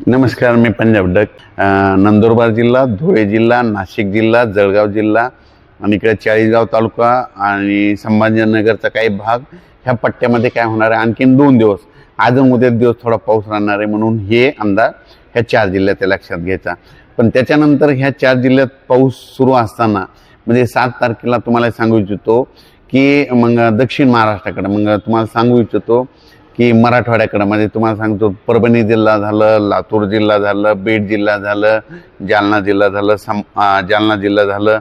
नमस्कार मी पंजाब डक. नंदुरबार जिल्हा धुळे जिल्हा नाशिक जिल्हा जळगाव जिल्हा आणि इकडे चाळीसगाव तालुका आणि संभाजीनगरचा काही भाग. ह्या पट्ट्यामध्ये काय होणार आहे? आणखीन दोन दिवस. आज उद्या दिवस थोडा पाऊस राहणार आहे म्हणून हे अंदाज ह्या चार जिल्ह्यात लक्षात घ्यायचा. पण त्याच्यानंतर ह्या चार जिल्ह्यात पाऊस सुरू असताना म्हणजे सात तारखेला तुम्हाला सांगू इच्छितो की मग दक्षिण महाराष्ट्राकडे मग तुम्हाला सांगू इच्छितो की मराठवाड्याकडं. म्हणजे तुम्हाला सांगतो परभणी जिल्हा झालं लातूर जिल्हा झालं बीड जिल्हा झालं जालना जिल्हा झालं सम जालना जिल्हा झालं.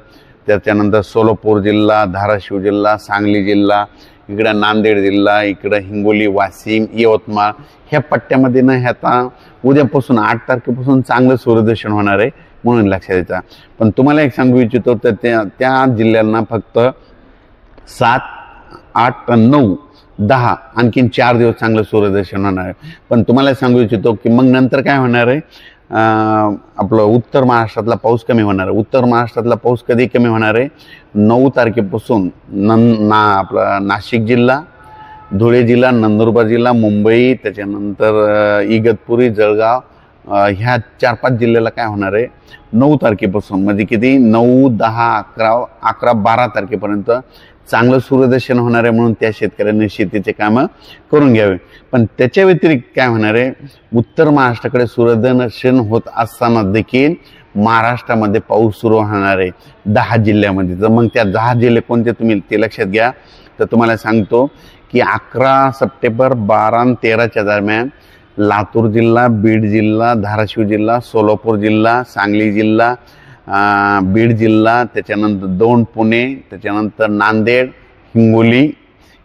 त्याच्यानंतर सोलापूर जिल्हा धाराशिव जिल्हा सांगली जिल्हा इकडं नांदेड जिल्हा इकडं हिंगोली वाशिम यवतमाळ. ह्या पट्ट्यामध्ये ना ह्याचा उद्यापासून आठ तारखेपासून चांगलं सूर्यदर्शन होणार आहे म्हणून लक्षात द्यायचा पण तुम्हाला एक सांगू इच्छितो तर त्या त्या जिल्ह्यांना फक्त सात आठ नऊ दहा आणखीन चार दिवस चांगलं सूर्यदर्शन होणार आहे. पण तुम्हाला सांगू इच्छितो की मग नंतर काय होणार आहे? आपलं उत्तर महाराष्ट्रातला पाऊस कमी होणार आहे. उत्तर महाराष्ट्रातला पाऊस कधी कमी होणार आहे? नऊ तारखेपासून नन ना आपला नाशिक जिल्हा धुळे जिल्हा नंदुरबार जिल्हा मुंबई त्याच्यानंतर इगतपुरी जळगाव ह्या चार पाच जिल्ह्याला काय होणार आहे? नऊ तारखेपासून. म्हणजे किती? नऊ दहा अकरा अकरा बारा तारखेपर्यंत चांगलं सूर्यदर्शन होणार आहे म्हणून त्या शेतकऱ्यांनी शेतीचे कामं करून घ्यावे. पण त्याच्या व्यतिरिक्त काय होणार आहे? उत्तर महाराष्ट्राकडे सूर्यदर्शन होत असताना देखील महाराष्ट्रामध्ये पाऊस सुरू होणार आहे. दहा जिल्ह्यामध्ये. तर मग त्या दहा जिल्हे कोणते तुम्ही ते लक्षात घ्या. तर तुम्हाला सांगतो की अकरा सप्टेंबर बारा तेराच्या दरम्यान लातूर जिल्हा बीड जिल्हा धाराशिव जिल्हा सोलापूर जिल्हा सांगली जिल्हा बीड जिल्हा त्याच्यानंतर दोन पुणे त्याच्यानंतर नांदेड हिंगोली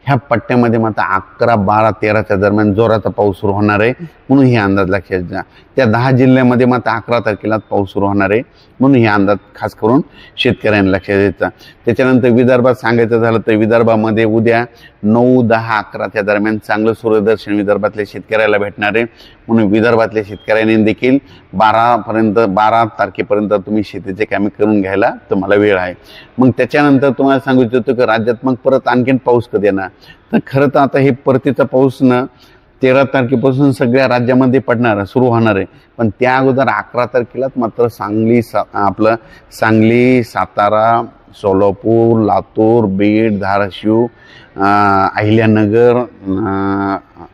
ह्या पट्ट्यामध्ये मात्र अकरा बारा तेराच्या दरम्यान जोराचा पाऊस सुरू होणार आहे. म्हणून हे अंदाज लक्षात घ्या. त्या दहा जिल्ह्यामध्ये मात्र अकरा तारखेला पाऊस सुरू होणार आहे. म्हणून हे अंदाज खास करून शेतकऱ्यांना लक्षात द्यायचा. त्याच्यानंतर विदर्भात सांगायचं झालं तर विदर्भामध्ये उद्या नऊ दहा अकराच्या दरम्यान चांगलं सूर्यदर्शन विदर्भातल्या शेतकऱ्याला भेटणार आहे. म्हणून विदर्भातल्या शेतकऱ्यांनी देखील बारापर्यंत बारा तारखेपर्यंत तुम्ही शेतीचे कामे करून घ्यायला तुम्हाला वेळ आहे. मग त्याच्यानंतर तुम्हाला सांगू इच्छितो की राज्यात मग परत आणखीन पाऊस कधी येणार? तर खरं तर आता हे परतीचा पाऊस ना तेरा तारखेपासून सगळ्या राज्यामध्ये पडणार सुरू होणार आहे. पण त्या अगोदर अकरा तारखेलाच मात्र सांगली सा आपलं सांगली सातारा सोलापूर लातूर बीड धाराशिव अहिल्यानगर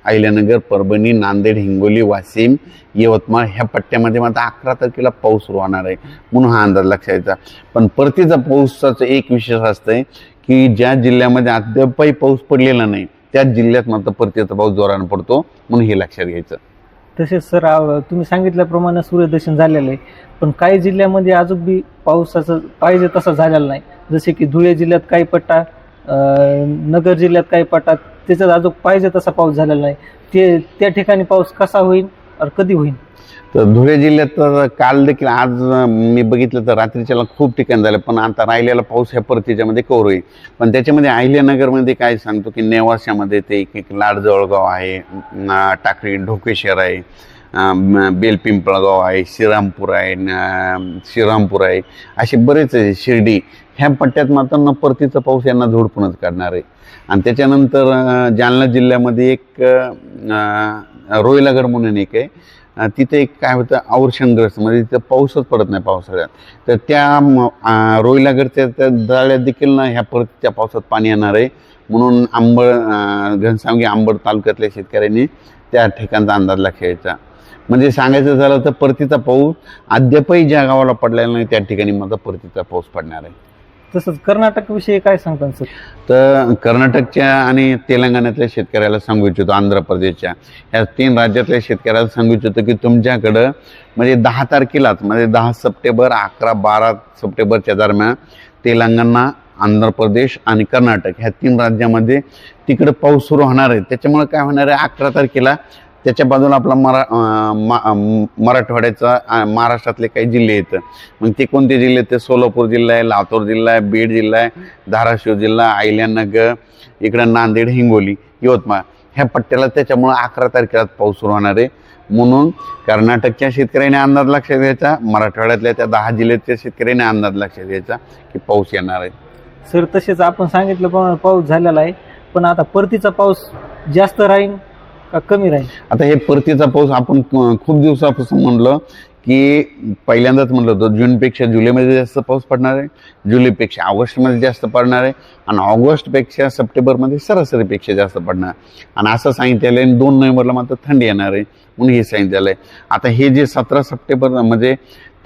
अहिल्यानगर परभणी नांदेड हिंगोली वाशिम यवतमाळ ह्या पट्ट्यामध्ये मात्र अकरा तारखेला पाऊस सुरू होणार आहे. म्हणून हा अंदाज लक्षात यायचा पण परतीचा पाऊसाचं एक विशेष असतंय की ज्या जिल्ह्यामध्ये अद्यापही पाऊस पडलेला नाही त्याच जिल्ह्यात मात्र परतीचा पाऊस जोरानं पडतो म्हणून हे लक्षात घ्यायचं. तसेच सर तुम्ही सांगितल्याप्रमाणे सूर्यदर्शन झालेलं आहे पण काही जिल्ह्यामध्ये अजून बी पावसाचं पाहिजे तसा झालेला नाही. जसे की धुळे जिल्ह्यात काही पट्टा नगर जिल्ह्यात काही पट्टा त्याच्यात अजून पाहिजे तसा पाऊस झालेला नाही. ते त्या ठिकाणी पाऊस कसा होईल और कधी होईल? तर धुळे जिल्ह्यात तर काल देखील आज मी बघितलं तर रात्रीच्याला खूप ठिकाण झालं पण आता राहिलेला पाऊस ह्या परतीच्यामध्ये कौर होईल. पण त्याच्यामध्ये अहिल्यानगरमध्ये काय सांगतो की नेवाशामध्ये ते एक एक लाड जवळगाव आहे टाकळी ढोकेश्वर आहे बेलपिंपळगाव आहे श्रीरामपूर आहे श्रीरामपूर आहे असे बरेच आहे शिर्डी. ह्या पट्ट्यात मात्र न परतीचा पाऊस यांना झोडपूनच काढणार आहे. आणि त्याच्यानंतर जालना जिल्ह्यामध्ये एक अं, रोहिलागड म्हणून एक आहे. तिथे एक काय होतं अवर्षणग्रस्त म्हणजे तिथं पाऊसच पडत नाही पावसाळ्यात. तर त्या रोईलागडच्या त्या जाळ्यात देखील ना ह्या परत त्या पावसात पाणी येणार आहे. म्हणून आंबड घनसांगी घनसावंगी आंबड तालुक्यातल्या शेतकऱ्यांनी त्या ठिकाणचा अंदाज लक्षायचा म्हणजे सांगायचं झालं तर परतीचा पाऊस अद्यापही ज्या गावाला पडलेला नाही त्या ठिकाणी माझा परतीचा पाऊस पडणार आहे. तसंच कर्नाटक विषयी काय सांगता सर? तर कर्नाटकच्या आणि तेलंगणातल्या शेतकऱ्याला सांगू इच्छितो आंध्र प्रदेशच्या. ह्या तीन राज्यातल्या शेतकऱ्याला सांगू इच्छितो की तुमच्याकडं म्हणजे दहा तारखेलाच म्हणजे दहा सप्टेंबर अकरा बारा सप्टेंबरच्या दरम्यान तेलंगणा आंध्र प्रदेश आणि कर्नाटक ह्या तीन राज्यामध्ये तिकडं पाऊस सुरू होणार आहे. त्याच्यामुळे काय होणार आहे अकरा तारखेला त्याच्या बाजूला आपला मरा मा- मराठवाड्याचा महाराष्ट्रातले काही जिल्हे येतं मग ते कोणते जिल्हे ते सोलापूर जिल्हा आहे लातूर जिल्हा आहे बीड जिल्हा आहे धाराशिव जिल्हा अहिल्यानगर इकडं नांदेड हिंगोली यवतमाळ. ह्या पट्ट्याला त्याच्यामुळं अकरा तारखेला पाऊस सुरू होणार आहे. म्हणून कर्नाटकच्या शेतकऱ्याने अंदाज लक्षात घ्यायचा मराठवाड्यातल्या त्या दहा जिल्ह्यातल्या शेतकऱ्याने अंदाज लक्षात घ्यायचा की पाऊस येणार आहे. सर तसेच आपण सांगितल्याप्रमाणे पाऊस झालेला आहे पण आता परतीचा पाऊस जास्त राहील कमी राहील. आता हे परतीचा पाऊस आपण खूप दिवसापासून म्हणलं की पहिल्यांदाच म्हटलं होतं जूनपेक्षा जुलैमध्ये जास्त पाऊस पडणार आहे जुलैपेक्षा ऑगस्टमध्ये जास्त पडणार आहे आणि ऑगस्टपेक्षा सप्टेंबरमध्ये सरासरीपेक्षा जास्त पडणार आणि असं सांगितलेलं आहे आणि दोन नोव्हेंबरला मात्र थंडी येणार आहे म्हणून हे सांगितलेलं आहे. आता हे जे सतरा सप्टेंबर म्हणजे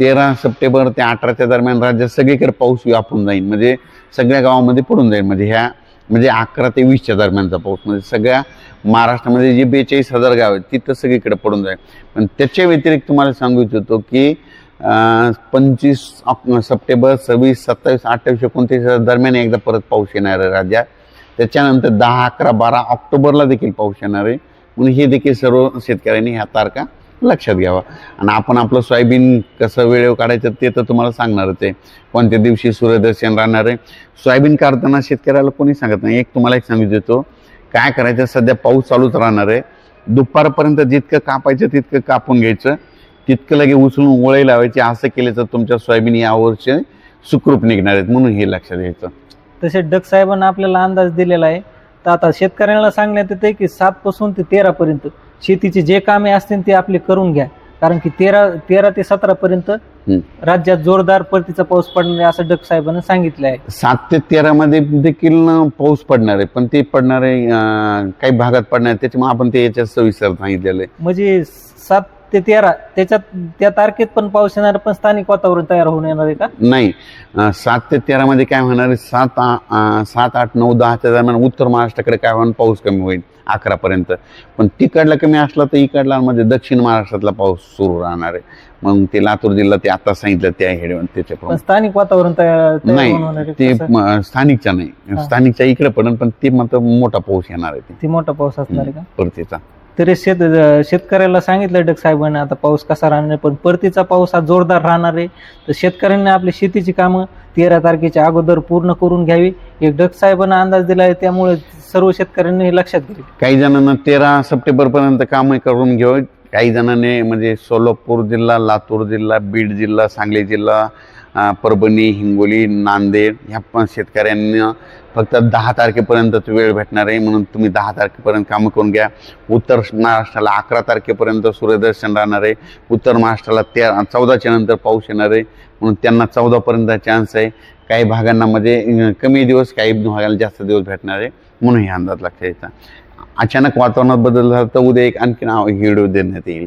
तेरा सप्टेंबर ते अठराच्या दरम्यान राज्यात सगळीकडे पाऊस व्यापून जाईल म्हणजे सगळ्या गावामध्ये पडून जाईल म्हणजे ह्या म्हणजे अकरा ते वीसच्या दरम्यानचा पाऊस. म्हणजे सगळ्या महाराष्ट्रामध्ये जे बेचाळीस हजार गाव आहेत तिथं सगळीकडे पडून जाईल. पण त्याच्या व्यतिरिक्त तुम्हाला सांगू इच्छितो की पंचवीस सप्टेंबर सव्वीस सत्तावीस अठ्ठावीस एकोणतीस दरम्यान एकदा परत पाऊस येणार आहे राज्यात. त्याच्यानंतर दहा अकरा बारा ऑक्टोबरला देखील पाऊस येणार आहे. म्हणून हे देखील सर्व शेतकऱ्यांनी ह्या तारखा लक्षात घ्यावा. आणि आपण आपलं सोयाबीन कसं वेळेवर काढायचं ते तर तुम्हाला सांगणारच आहे. कोणत्या दिवशी सूर्यदर्शन राहणार आहे? सोयाबीन काढताना शेतकऱ्याला कोणी सांगत नाही. एक तुम्हाला एक सांगू देतो. काय करायचं? सध्या पाऊस चालूच राहणार आहे. दुपारपर्यंत जितकं कापायचं तितकं कापून घ्यायचं. तितकं लगे उचलून ओळी लावायची. असं केलं तर तुमच्या सोयाबीन यावरचे सुखरूप निघणार आहेत. म्हणून हे लक्षात घ्यायचं. तसे डग साहेबांना आपल्याला अंदाज दिलेला आहे. तर आता शेतकऱ्यांना सांगण्यात येते की सात पासून ते तेरापर्यंत शेतीचे जे कामे असतील ते आपले करून घ्या. कारण की तेरा तेरा ते सतरा पर्यंत. राज्यात जोरदार परतीचा पाऊस पडणार आहे असं डक साहेबांना सांगितलं आहे सात ते तेरामध्ये देखील न पाऊस पडणार आहे. पण ते पडणार आहे काही भागात पडणार आहे. त्याच्यामुळे आपण ते याच्यात सविस्तर सांगितलेलं आहे. म्हणजे सात ते तेरा त्याच्यात त्या तारखेत पण पाऊस येणार पण स्थानिक वातावरण तयार होऊन येणार आहे का? नाही. अं, सात ते तेरामध्ये काय होणार आहे? सात आ- सात आठ नऊ दहाच्या दरम्यान उत्तर महाराष्ट्राकडे काय होणार? पाऊस कमी होईल अकरापर्यंत पण तिकडला कमी असला तर इकडला म्हणजे दक्षिण महाराष्ट्रातला पाऊस सुरू राहणार आहे. मग ते लातूर जिल्हा ते आता सांगितलं त्या हेड पण त्याच्याप्रमाणे स्थानिक वातावरण तयार तयार नाही, होऊन होणार आहे ते कसं? म- स्थानिकच्या नाही. स्थानिकच्या इकडे पडेल पण ते मात्र मोठा पाऊस येणार आहे. ते ती मोठा पाऊस असणार आहे का? परतीचा. तरी शेत शेतकऱ्याला सांगितलं डक साहेबांनी आता पाऊस कसा राहणार आहे, पण परतीचा पाऊस हा जोरदार राहणार आहे. तर शेतकऱ्यांनी आपली शेतीची कामं तेरा तारखेच्या अगोदर पूर्ण करून घ्यावी. एक डक साहेबांना अंदाज दिला आहे त्यामुळे सर्व शेतकऱ्यांनी हे लक्षात घेतले. काही जणांना तेरा सप्टेंबर पर्यंत करून घेऊ. काही जणांनी म्हणजे सोलापूर जिल्हा लातूर जिल्हा बीड जिल्हा सांगली जिल्हा परभणी हिंगोली नांदेड ह्या पण शेतकऱ्यांना फक्त दहा तारखेपर्यंतच वेळ भेटणार आहे. म्हणून तुम्ही दहा तारखेपर्यंत कामं करून घ्या. उत्तर महाराष्ट्राला अकरा तारखेपर्यंत सूर्यदर्शन राहणार आहे. उत्तर महाराष्ट्राला त्या चौदाच्या नंतर पाऊस येणार आहे. म्हणून त्यांना चौदापर्यंत चान्स आहे. काही भागांना म्हणजे कमी दिवस काही भागाला जास्त दिवस भेटणार आहे. म्हणून हे अंदाज लक्षात यायचा अचानक वातावरणात बदल झाला तर उद्या एक आणखीन हिडू देण्यात येईल.